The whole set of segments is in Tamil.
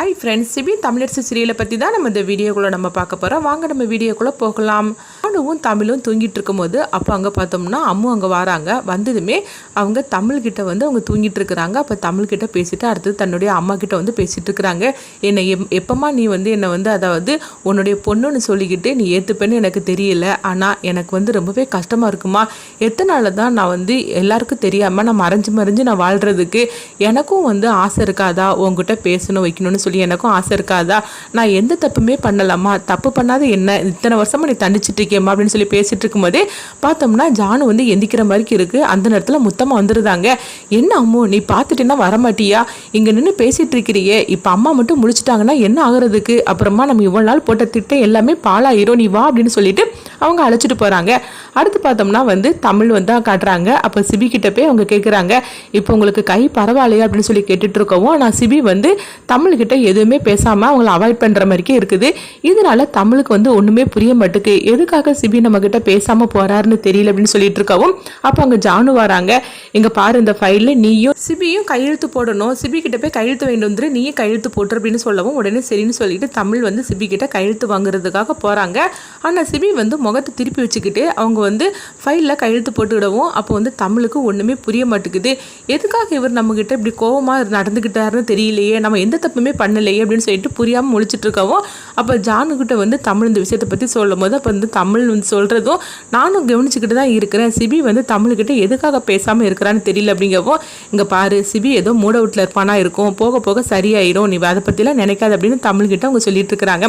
ஹாய் ஃப்ரெண்ட்ஸ் சிபி தமிழரசு சீரியலை பற்றி தான் நம்ம இந்த வீடியோக்குள்ளே நம்ம பார்க்க போகிறோம் வாங்க நம்ம வீடியோக்குள்ளே போகலாம். அனுவும் தமிழும் தூங்கிட்டு இருக்கும்போது அப்போ அங்கே பார்த்தோம்னா அம்மு அங்கே வராங்க. வந்ததுமே அவங்க தமிழ்கிட்ட வந்து அவங்க தூங்கிட்டு இருக்கிறாங்க. அப்போ தமிழ்கிட்ட பேசிட்டு அடுத்தது தன்னுடைய அம்மா கிட்ட வந்து பேசிட்டு இருக்கிறாங்க. என்னை எப் எப்பமா நீ வந்து என்னை வந்து அதாவது உன்னுடைய பொண்ணுன்னு சொல்லிக்கிட்டு நீ ஏற்றுப்பேன்னு எனக்கு தெரியல. ஆனால் எனக்கு வந்து ரொம்பவே கஷ்டமாக இருக்குமா? எத்தனால தான் நான் வந்து எல்லாருக்கும் தெரியாமல் நான் மறைஞ்சு மறைஞ்சு நான் வாழ்கிறதுக்கு எனக்கும் வந்து ஆசை இருக்காதா? உங்ககிட்ட பேசணும் வைக்கணும்னு சொல்லி எனக்கும் ஆசை இருக்காதா? நான் எந்த தப்புமே பண்ணலாமா? தப்பு பண்ணாத என்ன? இத்தனை வருஷமா நீ தண்டிச்சிட்டு இருக்கேம்மா அப்படின்னு சொல்லி பேசிட்டு இருக்கும்போதே பார்த்தோம்னா ஜானு வந்து எந்திக்கிற மாதிரி இருக்கு. அந்த நேரத்தில் முத்தமாக வந்துருந்தாங்க என்ன அம்மு நீ பார்த்துட்டேன்னா வரமாட்டியா? இங்கே நின்று பேசிட்டு இருக்கிறியே. இப்போ அம்மா மட்டும் முடிச்சிட்டாங்கன்னா என்ன ஆகுறதுக்கு? அப்புறமா நம்ம இவ்வளோ நாள் போட்ட திட்டம் எல்லாமே பாலாயிரும் நீ வா அப்படின்னு சொல்லிட்டு அவங்க அழைச்சிட்டு போகிறாங்க அடுத்து பார்த்தோம்னா வந்து தமிழ் வந்து காட்டுறாங்க. அப்போ சிபி கிட்ட போய் அவங்க கேட்குறாங்க இப்போ உங்களுக்கு கை பரவாயில்லையா அப்படின்னு சொல்லி கேட்டுட்டு இருக்கவும் ஆனால் சிபி வந்து தமிழ்கிட்ட எதுவுமே பேசாமல் அவங்கள அவாய்ட் பண்ணுற மாதிரிக்கே இருக்குது. இதனால தமிழுக்கு வந்து ஒன்றுமே புரிய மாட்டுக்கு. எதுக்காக சிபி நம்ம கிட்ட பேசாமல் போறாருன்னு தெரியல அப்படின்னு சொல்லிட்டு இருக்கவும் அப்போ அங்கே ஜானு வராங்க. இங்கே பாரு இந்த ஃபைலில் நீயும் சிபியும் கையெழுத்து போடணும். சிபி கிட்ட போய் கையெழுத்து வேண்டும் வந்து நீயும் கையெழுத்து போட்டுரு அப்படின்னு சொல்லவும் உடனே சரின்னு சொல்லிட்டு தமிழ் வந்து சிபி கிட்ட கையெழுத்து வாங்குறதுக்காக போகிறாங்க ஆனால் சிபி வந்து முகத்தை திருப்பி வச்சுக்கிட்டு அவங்க வந்து ஃபைலில் கையெழுத்து போட்டுக்கிடவும் அப்போ வந்து தமிழுக்கு ஒன்றுமே புரிய மாட்டேங்குது எதுக்காக இவர் நம்மக்கிட்ட இப்படி கோவமாக நடந்துக்கிட்டாருன்னு தெரியலையே. நம்ம எந்த தப்புமே பண்ணலையே அப்படின்னு சொல்லிட்டு புரியாமல் முழிச்சிட்டு இருக்கவும் அப்போ ஜானுக்கிட்ட வந்து தமிழ் இந்த விஷயத்தை பற்றி சொல்லும் போது அப்போ வந்து தமிழ் வந்து சொல்கிறதும் நானும் கவனிச்சுக்கிட்டு தான் இருக்கிறேன். சிபி வந்து தமிழ்கிட்ட எதுக்காக பேசாமல் இருக்கிறான்னு தெரியல அப்படிங்கவும் இங்கே பாரு சிபி ஏதோ மூட இருப்பானா இருக்கும் போக போக சரியாயிரும் நீ அதை பற்றிலாம் நினைக்காது அப்படின்னு தமிழ்கிட்ட அவங்க சொல்லிட்டு இருக்கிறாங்க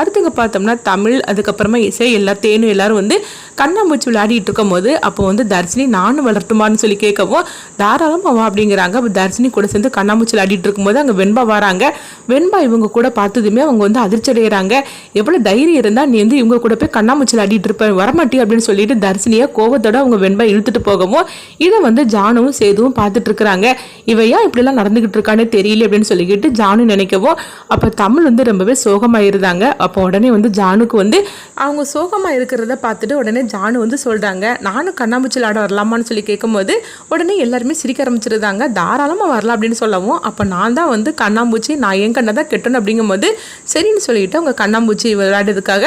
அடுத்து பார்த்தோம்னா தமிழ் அதுக்கப்புறமா இசை எல்லா தேனும் எல்லாரும் வந்து கண்ணாமூச்சி விளையாடிட்டு இருக்கும்போது அப்போ வந்து தர்ஷினி நானும் வளர்த்துமான்னு சொல்லி கேட்கவும் தாராளமாக வா அப்படிங்கிறாங்க. அப்போ தர்ஷினி கூட சேர்ந்து கண்ணாமூச்சி விளையாடிட்டு இருக்கும்போது அங்கே வெண்பா வராங்க. வெண்பா இவங்க கூட பார்த்ததுமே அவங்க வந்து அதிர்ச்சி அடைகிறாங்க எவ்வளோ தைரியம் இருந்தால் நீ வந்து இவங்க கூட போய் கண்ணாமூச்சி விளையாடிட்டு இருப்ப வரமாட்டி அப்படின்னு சொல்லிட்டு தர்ஷினியை கோவத்தோட அவங்க வெண்பா இழுத்துட்டு போகவும் இதை வந்து ஜானுவும் சேதுவும் பார்த்துட்டு இருக்கிறாங்க. இவையா இப்படிலாம் நடந்துகிட்டு இருக்கானே தெரியல அப்படின்னு சொல்லிக்கிட்டு ஜானு நினைக்கவும் அப்போ தமிழ் வந்து ரொம்பவே சோகமாயிருந்தாங்க. அப்போ உடனே வந்து ஜானுக்கு வந்து அவங்க சோகமாக இருக்கிறத பார்த்துட்டு உடனே ஜானு வந்து சொல்கிறாங்க நானும் கண்ணாமூச்சி விளாட வரலாமான்னு சொல்லி கேட்கும்போது உடனே எல்லாருமே சிரிக்க ஆரம்பிச்சிருந்தாங்க. தாராளமாக வரலாம் அப்படின்னு சொல்லவும் அப்போ நான் தான் வந்து கண்ணாம்பூச்சி நான் என் கண்ணை தான் கெட்டணும் அப்படிங்கும்போது சரின்னு சொல்லிட்டு அவங்க கண்ணாம்பூச்சி விளையாடுறதுக்காக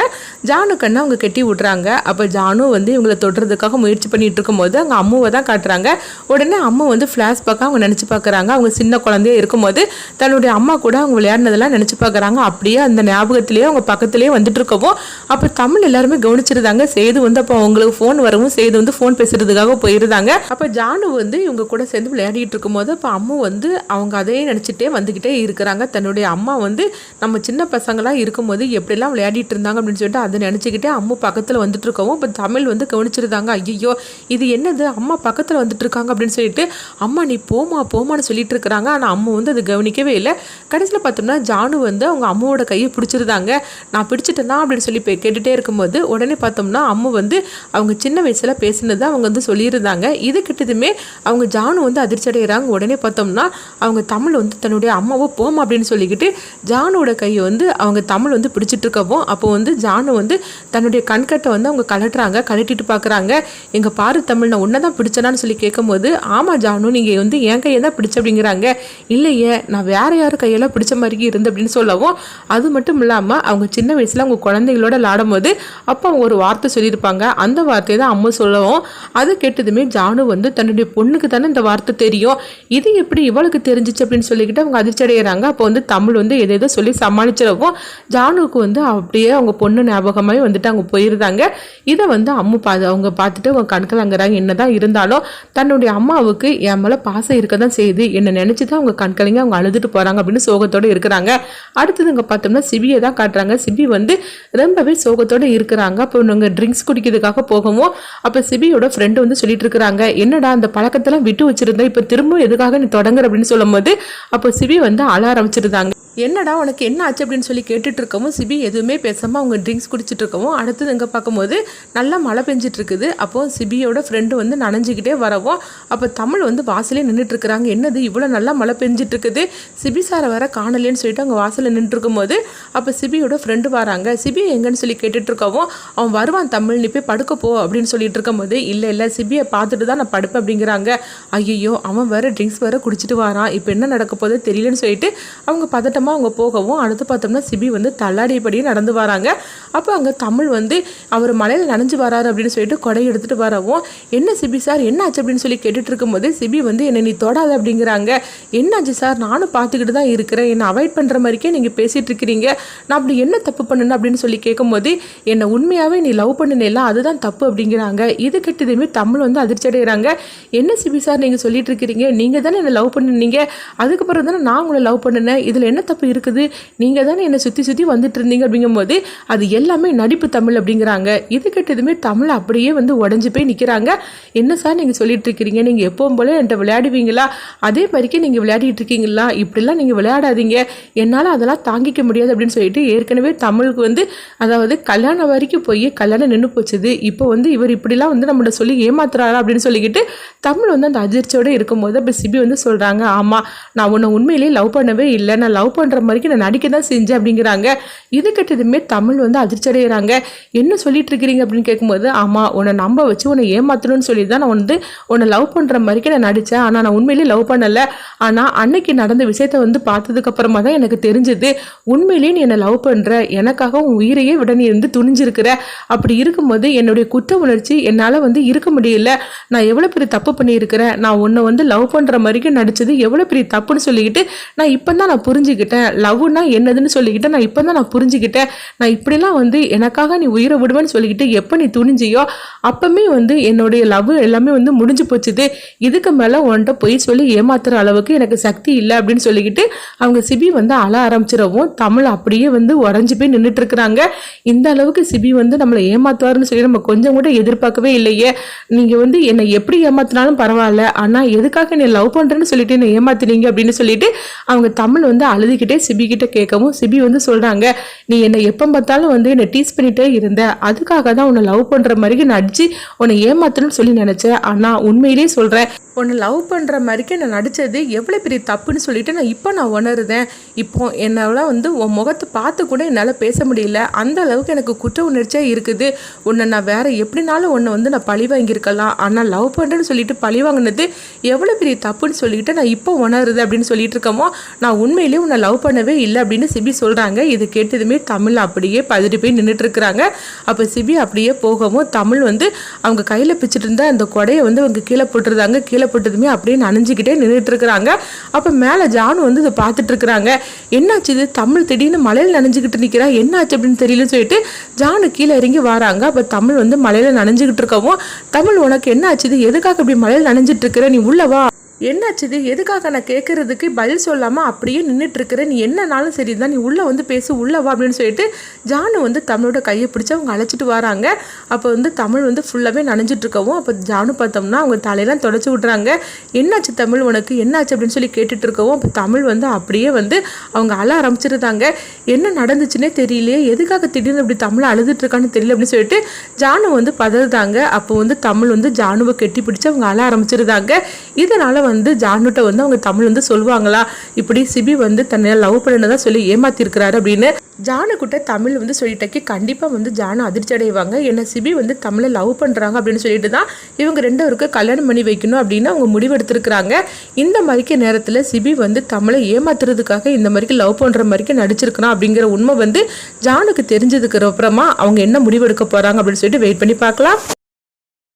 ஜானு கண்ணை அவங்க கெட்டி விட்றாங்க அப்போ ஜானு வந்து இவங்களை தொடுறதுக்காக முயற்சி பண்ணிட்டு இருக்கும்போது அவங்க அம்முவை தான் காட்டுறாங்க. உடனே அம்மா வந்து ஃப்ளாஷ் பார்க்க அவங்க நினச்சி பார்க்குறாங்க அவங்க சின்ன குழந்தைய இருக்கும்போது தன்னுடைய அம்மா கூட அவங்க விளையாடினதெல்லாம் நினச்சி பார்க்குறாங்க அப்படியே அந்த ஞாபகத்திலேயே அவங்க பக்கத்துலேயே வந்துட்டு இருக்கவும் அப்போ தமிழ் எல்லாருமே கவனிச்சிருந்தாங்க. சேது வந்து அப்போ அவங்களுக்கு ஃபோன் வரவும் சேது வந்து ஃபோன் பேசுறதுக்காக போயிருந்தாங்க. அப்போ ஜானு வந்து இவங்க கூட சேர்ந்து விளையாடிட்டு இருக்கும்போது அப்போ அம்மு வந்து அவங்க அதையே நினச்சிட்டே வந்துக்கிட்டே இருக்கிறாங்க. தன்னுடைய அம்மா வந்து நம்ம சின்ன பசங்களாக இருக்கும்போது எப்படிலாம் விளையாடிட்டு இருந்தாங்க அப்படின்னு சொல்லிட்டு அதை நினச்சிக்கிட்டே அம்மு பக்கத்தில் வந்துட்டு இருக்கவும் இப்போ தமிழ் வந்து கவனிச்சிருந்தாங்க. ஐயோ இது என்னது? அம்மா பக்கத்தில் வந்துட்டு இருக்காங்க அப்படின்னு சொல்லிட்டு அம்மா நீ போமா போமான்னு சொல்லிட்டு இருக்கிறாங்க. ஆனால் அம்மா வந்து அது கவனிக்கவே இல்லை. கடைசியில் பார்த்தோம்னா ஜானு வந்து அவங்க அம்மாவோட கையை பிடிச்சிருந்தாங்க. நான் பிடிச்சிட்டேன்னா அப்படின்னு சொல்லி பே- இருக்கும்போது உடனே பார்த்தோம்னா அம்மு வந்து அவங்க சின்ன வயசில் பேசினதை அவங்க வந்து சொல்லியிருந்தாங்க. இது கிட்டதுமே அவங்க ஜானு வந்து அதிர்ச்சி அடைகிறாங்க உடனே பார்த்தோம்னா அவங்க தமிழ் வந்து தன்னுடைய அம்மாவோ போம் அப்படின்னு சொல்லிக்கிட்டு ஜானுவோட கையை வந்து அவங்க தமிழ் வந்து பிடிச்சிட்டு இருக்கவும் அப்போ வந்து ஜானு வந்து தன்னுடைய கண்கட்டை வந்து அவங்க கலட்டுறாங்க கலட்டிட்டு பார்க்குறாங்க. எங்கள் பாரு தமிழ் நான் உன்னை தான் பிடிச்சனான்னு சொல்லி கேட்கும்போது ஆமாம் ஜானு நீங்கள் வந்து என் கையை தான் பிடிச்ச அப்படிங்கிறாங்க. இல்லையே நான் வேற யார் கையெல்லாம் பிடிச்ச மாதிரி இருந்து அப்படின்னு சொல்லவும் அது மட்டும் இல்லாமல் அவங்க சின்ன வயசில் அவங்க குழந்தைகளோட விளாடும் போது அப்போ அவங்க ஒரு வார்த்தை சொல்லியிருப்பாங்க. அந்த வார்த்தையை தான் அம்மா சொல்லவும். அது கேட்டதுமே ஜானு வந்து தன்னுடைய பொண்ணுக்கு தானே இந்த வார்த்தை தெரியும். இது எப்படி இவளுக்கு தெரிஞ்சிச்சு அப்படின்னு சொல்லிக்கிட்டு அவங்க அதிர்ச்சி அடைகிறாங்க அப்போ வந்து தமிழ் வந்து எதை எதோ சொல்லி சமாளிச்சிடவும் ஜானுவுக்கு வந்து அப்படியே அவங்க பொண்ணு ஞாபகமாகவே வந்துட்டு அவங்க போயிருந்தாங்க. இதை வந்து அம்மு பா அவங்க பார்த்துட்டு அவங்க கணக்கில் அங்குறாங்க. என்னதான் இருந்தாலும் தன்னுடைய அம்மாவுக்கு என் மேலே பாசம் இருக்க தான் செய்யுது. என்னை நினச்சி தான் அவங்க கண்களைங்க அவங்க அழுதுட்டு போகிறாங்க அப்படின்னு சோகத்தோடு இருக்கிறாங்க. அடுத்தது இங்கே பார்த்தோம்னா சிவியை தான் காட்டுறாங்க. சிபி வந்து ரொம்பவே சோகத்தோடு இருக்கிறாங்க. அப்போ நாங்கள் ட்ரிங்க்ஸ் குடிக்கிறதுக்காக போகவும் அப்போ சிபியோட ஃப்ரெண்டு வந்து சொல்லிட்டு இருக்கிறாங்க என்னடா அந்த பழக்கத்தெல்லாம் விட்டு வச்சிருந்தா இப்போ திரும்ப எதுக்காக நீ தொடங்குற? அப்படின்னு சொல்லும் போது அப்போ சிபி வந்து அழ ஆரம்பிச்சிருந்தாங்க. என்னடா உனக்கு என்ன ஆச்சு அப்படின்னு சொல்லி கேட்டுட்டு இருக்கவும் சிபி எதுவுமே பேசாமல் அவங்க ட்ரிங்க்ஸ் குடிச்சிட்டு இருக்கவும் அடுத்தது இங்கே பார்க்கும்போது நல்லா மழை பெஞ்சிட்டு இருக்குது அப்போ சிபியோட ஃப்ரெண்டு வந்து நனைஞ்சிக்கிட்டே வரவும் அப்போ தமிழ் வந்து வாசலே நின்றுட்டுருக்குறாங்க என்னது இவ்வளோ நல்லா மழை பெஞ்சிட்டு இருக்குது சிபி சாரை வர காணலேன்னு சொல்லிட்டு அவங்க வாசலில் நின்றுருக்கும் போது அப்போ சிபியோட ஃப்ரெண்டு வராங்க. சிபி எங்கன்னு சொல்லி கேட்டுட்டு இருக்கவும் அவன் வருவான் தமிழ் நீ போய் படுக்க போ அப்படின்னு சொல்லிட்டு இருக்கும்போது இல்லை இல்லை சிபியை பார்த்துட்டு தான் நான் படுப்பேன் அப்படிங்கிறாங்க. ஐயோ அவன் வேறு ட்ரிங்க்ஸ் வேறு குடிச்சிட்டு வரான். இப்போ என்ன நடக்க போதோ தெரியலன்னு சொல்லிட்டு அவங்க பதட்டமாக வேகமாக அவங்க போகவும் அடுத்து பார்த்தோம்னா சிபி வந்து தள்ளாடியபடியே நடந்து வராங்க. அப்போ அங்கே தமிழ் வந்து அவர் மலையில் நனைஞ்சு வராரு அப்படின்னு சொல்லிட்டு கொடை எடுத்துகிட்டு வரவும் என்ன சிபி சார் என்ன ஆச்சு? அப்படின்னு சொல்லி கேட்டுட்டு இருக்கும்போது சிபி வந்து என்னை நீ தொடாத அப்படிங்கிறாங்க. என்னாச்சு சார்? நானும் பார்த்துக்கிட்டு தான் இருக்கிறேன். என்னை அவாய்ட் பண்ணுற மாதிரிக்கே நீங்கள் பேசிகிட்டு இருக்கிறீங்க. நான் அப்படி என்ன தப்பு பண்ணணும் அப்படின்னு சொல்லி கேட்கும்போது என்னை உண்மையாகவே நீ லவ் பண்ணினேல அதுதான் தப்பு அப்படிங்கிறாங்க. இது கெட்டதுமே தமிழ் வந்து அதிர்ச்சி அடைகிறாங்க. என்ன சிபி சார் நீங்கள் சொல்லிட்டு இருக்கிறீங்க? நீங்கள் தானே என்னை லவ் பண்ணினீங்க. அதுக்கப்புறம் தானே நான் உங்களை லவ் பண்ணினேன். இதில் என்ன தப்பு இருக்குது. நீங்கள் தானே என்னை சுற்றி சுற்றி வந்துட்டு இருந்தீங்க அப்படிங்கும்போது அது எல்லாமே நடிப்பு தமிழ் அப்படிங்கிறாங்க. இது கெட்டதுமே தமிழ் அப்படியே வந்து உடஞ்சி போய் நிற்கிறாங்க என்ன சார் நீங்கள் சொல்லிட்டு இருக்கிறீங்க? நீங்கள் எப்பவும் போல என்கிட்ட விளையாடுவீங்களா? அதே மாதிரிக்கே நீங்கள் விளையாடிட்டு இருக்கீங்களா? இப்படிலாம் நீங்கள் விளையாடாதீங்க. என்னால் அதெல்லாம் தாங்கிக்க முடியாது அப்படின்னு சொல்லிட்டு ஏற்கனவே தமிழுக்கு வந்து அதாவது கல்யாணம் வரைக்கும் போய் கல்யாணம் நின்று போச்சுது. இப்போ வந்து இவர் இப்படிலாம் வந்து நம்மளை சொல்லி ஏமாத்துறாரா அப்படின்னு சொல்லிக்கிட்டு தமிழ் வந்து அந்த அதிர்ச்சியோடு இருக்கும்போது அப்போ சிபி வந்து சொல்கிறாங்க ஆமாம் நான் உன்னை உண்மையிலேயே லவ் பண்ணவே இல்லை. நான் லவ் பண்ணுற மாதிரிக்கு நான் நடிக்க தான் செஞ்சேன் அப்படிங்கிறாங்க. இது கெட்டதுமே தமிழ் வந்து அதிர்ச்சி அடைகிறாங்க என்ன சொல்லிட்டு இருக்கிறீங்க அப்படின்னு கேட்கும்போது ஆமாம் உன்னை நம்ப வச்சு உன்னை ஏமாத்தணும்னு சொல்லி தான் நான் வந்து உன்னை லவ் பண்ணுற மாதிரிக்கு நான் நடித்தேன் ஆனால் நான் உண்மையிலேயே லவ் பண்ணலை. ஆனால் அன்னைக்கு நடந்த விஷயத்த வந்து பார்த்ததுக்கப்புறமா தான் எனக்கு தெரிஞ்சது. உண்மையிலேயே நீ என்னை லவ் பண்ணுற எனக்காக உன் உயிரையே விட நீ துணிஞ்சிருக்கிற. அப்படி இருக்கும்போது என்னுடைய குற்ற உணர்ச்சி என்னால் வந்து இருக்க முடியல. நான் எவ்வளோ பெரிய தப்பு பண்ணியிருக்கிறேன். நான் உன்னை வந்து லவ் பண்ணுற மாதிரிக்கு நடிச்சது எவ்வளோ பெரிய தப்புன்னு சொல்லிக்கிட்டு நான் இப்போ தான் நான் புரிஞ்சுக்கிட்டேன். லவ்னா என்னதுன்னு சொல்லிக்கிட்டு நான் இப்போ தான் நான் புரிஞ்சுக்கிட்டேன். நான் இப்படிலாம் வந்து எனக்காக நீ உயிரை விடுவேன்னு சொல்லிக்கிட்டு எப்போ நீ துணிஞ்சியோ அப்பவுமே வந்து என்னுடைய லவ் எல்லாமே வந்து முடிஞ்சு போச்சுது. இதுக்கு மேலே உன்கிட்ட போய் சொல்லி ஏமாத்துற அளவுக்கு எனக்கு சக்தி இல்லை அப்படின்னு சொல்லிக்கிட்டு அவங்க சிபி வந்து அழ ஆரம்பிச்சிடவும் தமிழ் அப்படியே வந்து உடஞ்சி போய் நின்றுட்டு இருக்கிறாங்க இந்த அளவுக்கு சிபி வந்து நம்மளை ஏமாத்துவாருன்னு சொல்லி நம்ம கொஞ்சம் கூட எதிர்பார்க்கவே இல்லையே. நீங்கள் வந்து என்னை எப்படி ஏமாத்தினாலும் பரவாயில்ல. ஆனால் எதுக்காக நீ லவ் பண்ணுறேன்னு சொல்லிட்டு என்னை ஏமாத்துனீங்க அப்படின்னு சொல்லிட்டு அவங்க தமிழ் வந்து அழுதுகிட்டே சிபி கிட்ட கேட்கவும் சிபி வந்து சொல்கிறாங்க நீ என்னை எப்போ பார்த்தாலும் வந்து என்னை டீஸ் பண்ணிட்டே இருந்த. அதுக்காக தான் உன்னை லவ் பண்ணுற மாதிரி நடிச்சு உன்னை ஏமாத்தணும்னு சொல்லி நினச்சேன். ஆனால் உண்மையிலேயே சொல்கிறேன் உன்னை லவ் பண்ணுற மாதிரிக்கு நான் நடித்தது எவ்வளோ பெரிய தப்புன்னு சொல்லிட்டு நான் இப்போ நான் உணருதேன். இப்போ என்னால் வந்து உன் முகத்தை பார்த்து கூட என்னால் பேச முடியல. அந்த அளவுக்கு எனக்கு குற்ற உணர்ச்சியாக இருக்குது. உன்னை நான் வேற எப்படினாலும் உன்னை வந்து நான் பழி வாங்கியிருக்கலாம். ஆனால் லவ் பண்ணுறேன்னு சொல்லிட்டு பழி வாங்கினது எவ்வளோ பெரிய தப்புன்னு சொல்லிட்டு நான் இப்போ உணருது அப்படின்னு சொல்லிட்டு இருக்கமோ நான் உண்மையிலேயே உன்னை லவ் பண்ணவே இல்லை அப்படின்னு சிபி சொல்கிறாங்க இது கேட்டதுமே தமிழ் அப்படியே பதறி போய் நின்றுட்டுருக்குறாங்க அப்போ சிபி அப்படியே போகவும் தமிழ் வந்து அவங்க கையில் பிச்சுட்டு இருந்த அந்த கொடையை வந்து அவங்க கீழே போட்டுருந்தாங்க. கீழே போட்டதுமே அப்படியே நனைஞ்சிக்கிட்டே நின்றுட்டுருக்குறாங்க அப்போ மேலே ஜானு வந்து இதை பார்த்துட்ருக்குறாங்க என்னாச்சு இது? தமிழ் திடீர்னு மலையில் நனைஞ்சிக்கிட்டு நிற்கிறா என்னாச்சு அப்படின்னு தெரியலன்னு சொல்லிட்டு ஜானு கீழே இறங்கி வராங்க. அப்போ தமிழ் வந்து மலையில் நனைஞ்சிக்கிட்டு இருக்கவும் தமிழ் உனக்கு என்ன ஆச்சுது எதுக்காக இப்படி மலையில் நனைஞ்சிட்டு இருக்கிற நீ உள்ளவா என்னாச்சுது? எதுக்காக நான் கேட்கறதுக்கு பதில் சொல்லாமல் அப்படியே நின்றுட்டுருக்குற நீ என்னனாலும் சரி தான் நீ உள்ளே வந்து பேசு உள்ளே வா அப்படின்னு சொல்லிட்டு ஜானு வந்து தமிழோட கையை பிடிச்சி அவங்க அழைச்சிட்டு வராங்க. அப்போ வந்து தமிழ் வந்து ஃபுல்லாகவே நனைஞ்சிட்ருக்கவும் அப்போ ஜானு பார்த்தோம்னா அவங்க தலையெல்லாம் தொடச்சி விட்றாங்க. என்னாச்சு தமிழ் உனக்கு? என்னாச்சு? அப்படின்னு சொல்லி கேட்டுட்டு இருக்கவும் அப்போ தமிழ் வந்து அப்படியே வந்து அவங்க அழ ஆரம்பிச்சிருந்தாங்க. என்ன நடந்துச்சுன்னே தெரியலையே. எதுக்காக திடீர்னு இப்படி தமிழ் அழுதுட்டுருக்கான்னு தெரியல அப்படின்னு சொல்லிட்டு ஜானு வந்து பதறுதாங்க. அப்போ வந்து தமிழ் வந்து ஜானுவை கெட்டி பிடிச்சி அவங்க அழ ஆரம்பிச்சிருந்தாங்க. இதனால் வந்து ஜானுட்ட வந்து அவங்க தமிழ் வந்து சொல்லுவாங்களா? இப்படி சிபி வந்து தன்னை லவ் பண்ணதான் சொல்லி ஏமாத்திருக்கிறாரு அப்படின்னு ஜானுக்கிட்ட தமிழ் வந்து சொல்லிட்டக்கி கண்டிப்பாக வந்து ஜானு அதிர்ச்சி அடைவாங்க. ஏன்னா சிபி வந்து தமிழை லவ் பண்ணுறாங்க அப்படின்னு சொல்லிட்டு தான் இவங்க ரெண்டு கல்யாணம் பண்ணி வைக்கணும் அப்படின்னு அவங்க முடிவெடுத்திருக்கிறாங்க. இந்த மாதிரிக்கு நேரத்தில் சிபி வந்து தமிழை ஏமாத்துறதுக்காக இந்த மாதிரிக்கு லவ் பண்ணுற மாதிரிக்கு நடிச்சிருக்கணும் அப்படிங்கிற உண்மை வந்து ஜானுக்கு தெரிஞ்சதுக்கு அப்புறமா அவங்க என்ன முடிவெடுக்க போகிறாங்க அப்படின்னு சொல்லிட்டு வெயிட் பண்ணி பார்க்கலாம்.